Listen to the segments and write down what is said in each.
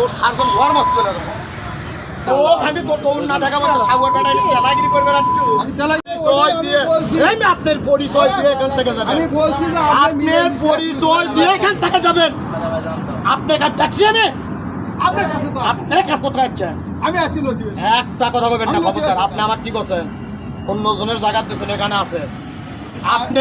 তোর সারজন ঘর মত চলে যাব ও ভাবি তোর দৌড় না দেখা মতো সাগর বেটা সেলাগিরি করবে রাখছু পরিচয় দিয়ে আমি আপনার পরিচয় দিয়ে এখান থেকে যাবেন। আমি বলছি যে আপনি আপনার পরিচয় দিয়ে এখান থেকে যাবেন। আপনি কাজ ট্যাক্সি আনে আপনার কাছে তো আপনি কাজ কোথায় যাচ্ছেন আমি আছি নদী একটা কথা বলবেন না খবরদার। আপনি আমার কি করছেন? অন্য জনের জায়গা দিচ্ছেন এখানে আছে আপনি।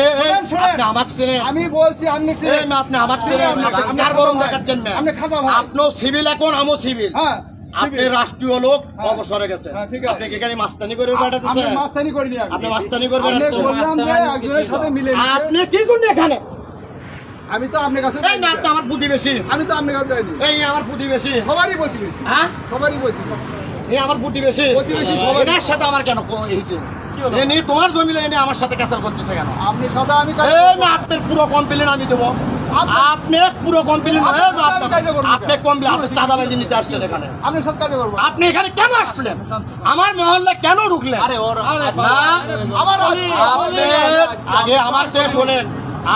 আপনি আমাকে চেনেন। আমি বলছি আপনি এই আপনি আমাকে চেনেন। আপনি- আপনি আপনি কার খাজা গরম। দেখাচ্ছেন না আপনি খাজা ভাই। আপনিও সিভিল এখন আমিও সিভিল হ্যাঁ আপনি রাষ্ট্রীয় লোক হ্যাঁ। অবসরে গেছে হ্যাঁ, ঠিক আছে। আপনি কি এখানে মাস্তানি করে বেড়াতেছেন? মাস্তানি করিনি আমি আপনি মাস্তানি করবেন আপনি। বললাম একজনের সাথে মিলে আপনি কি জন্য এখানে? আমি তো আপনার কাছে এই না আপনি আমার প্রতিবেশী। আমি তো আপনার কাছে যাইনি। এই আমার প্রতিবেশী। সবারই প্রতিবেশী। হ্যাঁ? সবারই প্রতিবেশী। এই আমার প্রতিবেশী। প্রতিবেশী সবাই। সাথে আমার কেন হয়েছে এনে তোমার জমিলে এনে আমার সাথে ক্যাসাল করতেছে কেন? আপনি সাদা আমি কাজ এই না আপনার পুরো কমপ্লেন আমি দেবো। আপনি পুরো কমপ্লেন সাথে আপনি কমপ্লেন আপনি চাঁদাবাজি নিতে আসছেন এখানে। আপনার সাথে কাজ করব। আপনি এখানে কেন আসলেন আমার মহল্লে কেন ঢুকলেন? আরে ওর আমার আপনি আগে আমার থেকে শোনেন।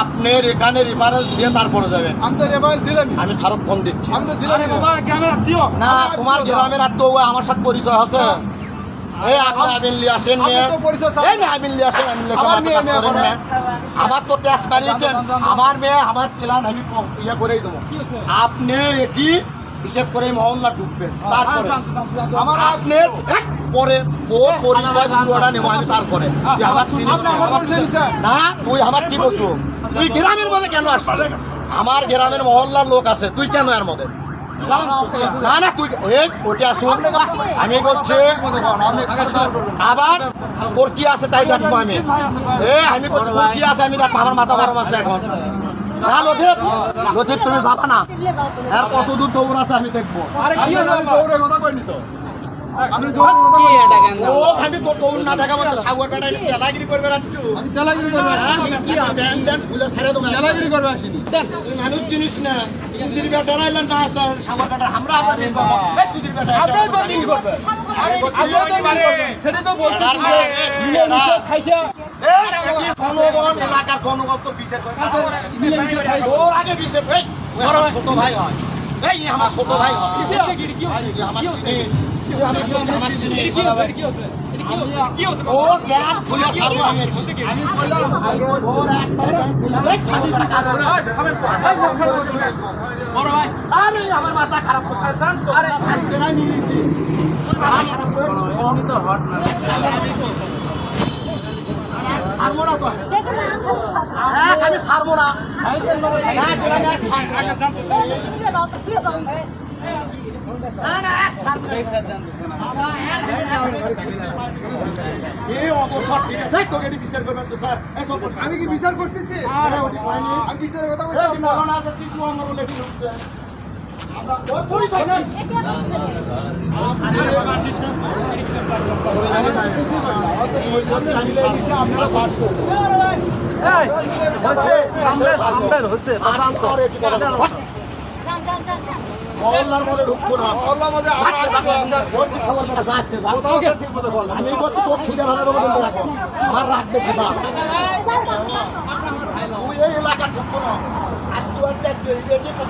আপনার এখানে রিফারেন্স দিয়ে তারপরে যাবেন। আমি তো রেফারেন্স দিলাম। আমি সারক্ষণ দিচ্ছি। আমি তো দিলাম। না তোমার গ্রামের আর তো আমার সাথে পরিচয় আছে। এই আপনি আমিন লিয়ে আসেন মেয়ে। তো এই না আমিন লিয়ে আসেন আমিন লিয়ে আসেন, আমার তো তেজ পারিয়েছেন আমার মেয়ে আমার প্ল্যান আমি ইয়ে করেই দেবো। আপনি এটি হিসেব করে মহল্লা ঢুকবেন। তারপরে আমার আপনি এক পরে ও পরিচয় পুরোটা নেব আমি তারপরে। তুই আমার চিনিস না। তুই আমার কি করছ তুই গ্রামের মধ্যে কেন আসছিস? আমার গ্রামের মহল্লার লোক আছে তুই কেন এর মধ্যে? না না তুই এই ওটা আসুন আমি করবেন আবার তোর কি আছে তাই দেখব আমি। এ আমি করছি তোর কি আছে? আমি দেখব আমার মাথা গরম আছে এখন। না লথিপ লথিপ তুমি ভাবা না। আর কত দূর দৌড় আছে আমি দেখব। মানুষ চিনিস না সুধীর বেটা রাইলেন না সাগর বেটা আমরা আবার সুধীর বেটা সেটা তো বলতে জনগণ, এলাকার জনগণ তো বিচার করে। ওর আগে বিচার, ছোট ভাই হয়। এই, আমার ছোট ভাই হয়। আমার আমার মাথা খারাপ। আরে, আজকে নাই। হ্যাঁ, আমি ছাড়বো না। আমি কি বিচার করতেছি? আরে, ওটি হয়নি। আমি মহল্লার মধ্যে ঢুকবো না। আল্লাহ আমাদের আমার বলছি, সবার বেটা যাচ্ছে, যা। কোথাও ঠিক মতো বল আমি বলছি, তোর খিদে ভালো হবে কিন্তু আমার রাগ বেশি তুই এই এলাকা ঢুকবো না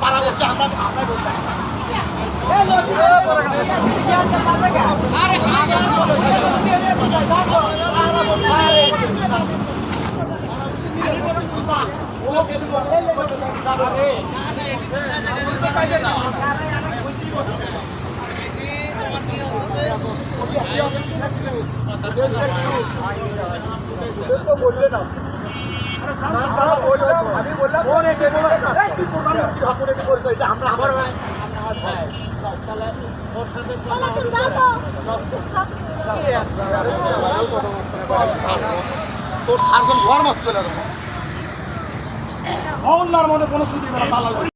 পাড়া বসছে আমরা আমরা বলছি। আমি তোর সারজন ঘর মত চলে যাব। মহল্লার মধ্যে কোনো সুযোগ